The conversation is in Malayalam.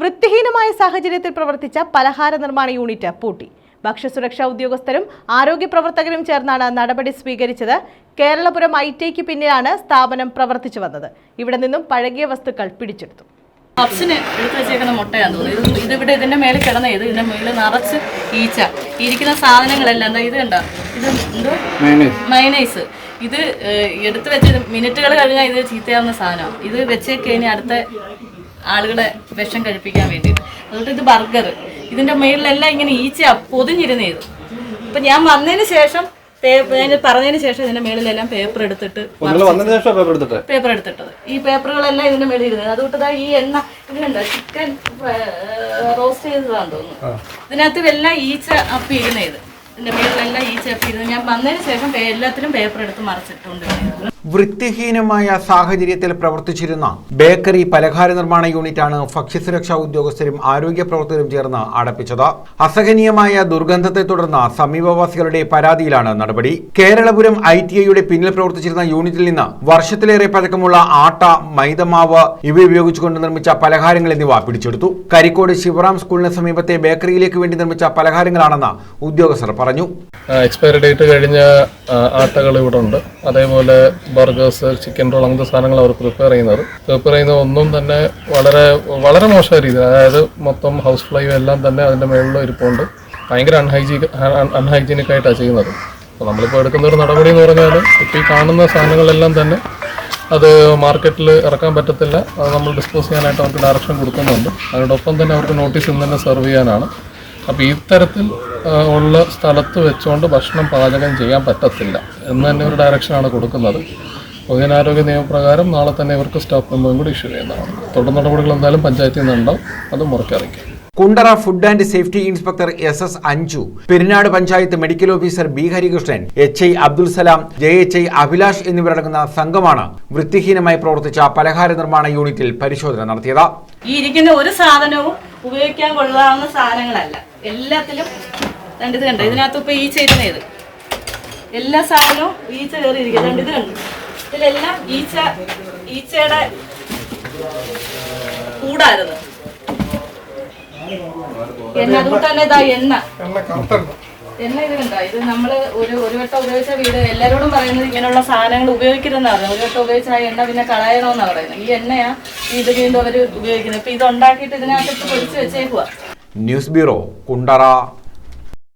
വൃത്തിഹീനമായ സാഹചര്യത്തിൽ പ്രവർത്തിച്ച പലഹാര നിർമ്മാണ യൂണിറ്റ് പൂട്ടി. ഭക്ഷ്യസുരക്ഷാ ഉദ്യോഗസ്ഥരും ആരോഗ്യ പ്രവർത്തകരും ചേർന്നാണ് നടപടി സ്വീകരിച്ചത്. കേരളപുരം ഐ ടിക്ക് പിന്നിലാണ് സ്ഥാപനം പ്രവർത്തിച്ചു വന്നത്. ഇവിടെ നിന്നും പഴകിയ വസ്തുക്കൾ പിടിച്ചെടുത്തു. പപ്സിന് എടുത്ത് വെച്ചേക്കുന്ന മുട്ടയാന്ന് തോന്നുന്നു. ഇത് ഇവിടെ ഇതിന്റെ മേളിൽ കിടന്ന ഇത് ഇതിന്റെ മേളിൽ നിറച്ച് ഈച്ച. ഇരിക്കുന്ന സാധനങ്ങളെല്ലാം എന്താ ഇത് കണ്ടോ? ഇത് എന്തോ? മൈനൈസ് ഇത് എടുത്തു എടുത്ത് വെച്ച് മിനിറ്റുകൾ കഴിഞ്ഞാൽ ഇത് ചീത്തയാവുന്ന സാധനമാണ് ഇത് വെച്ചേക്ക് ഇനി അടുത്ത ആളുകളെ വിഷം കഴിപ്പിക്കാൻ വേണ്ടിയിട്ട് അതുകൊണ്ട് ഇത് ബർഗർ. ഇതിന്റെ മേളിലെല്ലാം ഇങ്ങനെ ഈച്ച പൊതിഞ്ഞിരുന്നേത് ഇപ്പൊ ഞാൻ വന്നതിന് ശേഷം ഞാൻ പറഞ്ഞതിന് ശേഷം ഇതിന്റെ മേളിലെല്ലാം പേപ്പർ എടുത്തിട്ട് പേപ്പർ എടുത്തിട്ട്? പേപ്പർ എടുത്തിട്ടത്. ഈ പേപ്പറുകളെല്ലാം ഇതിന്റെ മേളിൽ ഇരുന്നത് അതുകൊണ്ട് ഈ എണ്ണ ഇതിനുണ്ട് ചിക്കൻ റോസ്റ്റ് ചെയ്തതാന്ന് തോന്നുന്നു. ഇതിനകത്ത് എല്ലാം ഈച്ച അപ്പി ഇരുന്നത് ഇതിന്റെ മേളിലെല്ലാം ഈച്ച അപ്പി ഇരുന്നത് ഞാൻ വന്നതിന് ശേഷം എല്ലാത്തിനും പേപ്പർ എടുത്ത് മറിച്ചിട്ടുണ്ട്. വൃത്തിഹീനമായ സാഹചര്യത്തിൽ പ്രവർത്തിച്ചിരുന്ന ബേക്കറി പലഹാര നിർമ്മാണ യൂണിറ്റാണ് ഭക്ഷ്യസുരക്ഷാ ഉദ്യോഗസ്ഥരും ആരോഗ്യ പ്രവർത്തകരും ചേർന്ന് അടപ്പിച്ചത് അസഹനീയമായ ദുർഗന്ധത്തെ തുടർന്ന് സമീപവാസികളുടെ പരാതിയിലാണ് നടപടി. കേരളപുരം ഐ ടി ഐയുടെ പിന്നിൽ പ്രവർത്തിച്ചിരുന്ന യൂണിറ്റിൽ നിന്ന് വർഷത്തിലേറെ പഴക്കമുള്ള ആട്ട മൈദമാവ് ഇവ ഉപയോഗിച്ചുകൊണ്ട് നിർമ്മിച്ച പലഹാരങ്ങൾ എന്നിവ പിടിച്ചെടുത്തു. കരിക്കോട് ശിവറാം സ്കൂളിന് സമീപത്തെ ബേക്കറിയിലേക്ക് വേണ്ടി നിർമ്മിച്ച പലഹാരങ്ങളാണെന്ന് ഉദ്യോഗസ്ഥർ പറഞ്ഞു. എക്സ്പയറി ഡേറ്റ് കഴിഞ്ഞ ആട്ടകൾ ഇവിടെ ഉണ്ട്. അതേപോലെ ബർഗേഴ്സ് ചിക്കൻ റോൾ അങ്ങനത്തെ സാധനങ്ങൾ അവർ പ്രിപ്പയർ ചെയ്യുന്നത്. പ്രിപ്പയർ ചെയ്യുന്ന ഒന്നും തന്നെ വളരെ വളരെ മോശമായ രീതിയിൽ അതായത് മൊത്തം ഹൗസ് ഫ്ലൈയും എല്ലാം തന്നെ അതിന്റെ മുകളിൽ ഇരിപ്പുണ്ട്. ഭയങ്കര അൺഹൈജീ അൺഹൈജീനിക് ആയിട്ടാണ് ചെയ്യുന്നത്. അപ്പോൾ നമ്മളിപ്പോൾ എടുക്കുന്ന ഒരു നടപടി എന്ന് പറഞ്ഞാൽ ഇപ്പോൾ ഈ കാണുന്ന സാധനങ്ങളെല്ലാം തന്നെ അത് മാർക്കറ്റിൽ ഇറക്കാൻ പറ്റത്തില്ല. അത് നമ്മൾ ഡിസ്പോസ് ചെയ്യാനായിട്ട് അവർക്ക് ഡയറക്ഷൻ കൊടുക്കുന്നുണ്ട്. അതോടൊപ്പം തന്നെ അവർക്ക് നോട്ടീസ് ഇന്ന് തന്നെ സെർവ് ചെയ്യാനാണ്. അപ്പോൾ ഈ തരത്തിൽ ഉള്ള സ്ഥലത്ത് വെച്ചുകൊണ്ട് ഭക്ഷണം പാചകം ചെയ്യാൻ പറ്റത്തില്ല. എന്ന് തന്നെ ഒരു ഡയറക്ഷനാണ് കൊടുക്കുന്നത്. പൊതുജനാരോഗ്യ നിയമപ്രകാരം നാളെ തന്നെ ഇവർക്ക് സ്റ്റാഫ് മെമ്പറും കൂടി ഇഷ്യൂ ചെയ്യുന്നതാണ്. തുടർ നടപടികൾ എന്തായാലും പഞ്ചായത്തിൽ നിന്നുണ്ടാവും. അത് മുറക്കറിയിക്കും Kundara food and safety inspector S S Anju Perinad panchayat medical officer B Harikrishnan H I Abdul Salam J H I Abhilash എന്നിവരടങ്ങുന്ന സംഘമാണ് വൃത്തിഹീനമായി പ്രവർത്തിച്ച പലഹാര നിർമ്മാണ യൂണിറ്റിൽ പരിശോധന നടത്തിയത്. ഈ ഇരിക്കുന്ന ഒരു സാധനവും ഉപയോഗിക്കാൻ കൊള്ളാവുന്ന സാധനങ്ങളല്ല. എല്ലാത്തിലും രണ്ടിത് കണ്ടോ? ഇതിനകത്ത് ഇപ്പൊ ഈച്ച ഇരുന്നേത് എല്ലാ സാധനവും ഈച്ച കയറി ഇരിക്കുന്നത് രണ്ടിത് കണ്ടു? ഇതിലെല്ലാം ഈച്ച ഈച്ചയുടെ കൂടായിരുന്നു. എണ്ണ അതുകൊണ്ട് തന്നെ ഇതാ എണ്ണ. എണ്ണ ഇത് കണ്ടോ? ഇത് നമ്മൾ ഒരു ഒരു വട്ടം ഉപയോഗിച്ച വീട്. എല്ലാരോടും പറയുന്നത് ഇങ്ങനെയുള്ള സാധനങ്ങൾ ഉപയോഗിക്കരുതെന്നാണ് പറയുന്നത് ഒരു വട്ടം ഉപയോഗിച്ച ആ എണ്ണ പിന്നെ കളയണമെന്നാണ് പറയുന്നത്. ഈ എണ്ണയാ ഇത് വീണ്ടും അവർ ഉപയോഗിക്കുന്നത്. ഇപ്പൊ ഇത് ഉണ്ടാക്കിയിട്ട് ഇതിനകത്ത് പൊടിച്ച് വെച്ചേക്കുവാ. News bureau Kundara.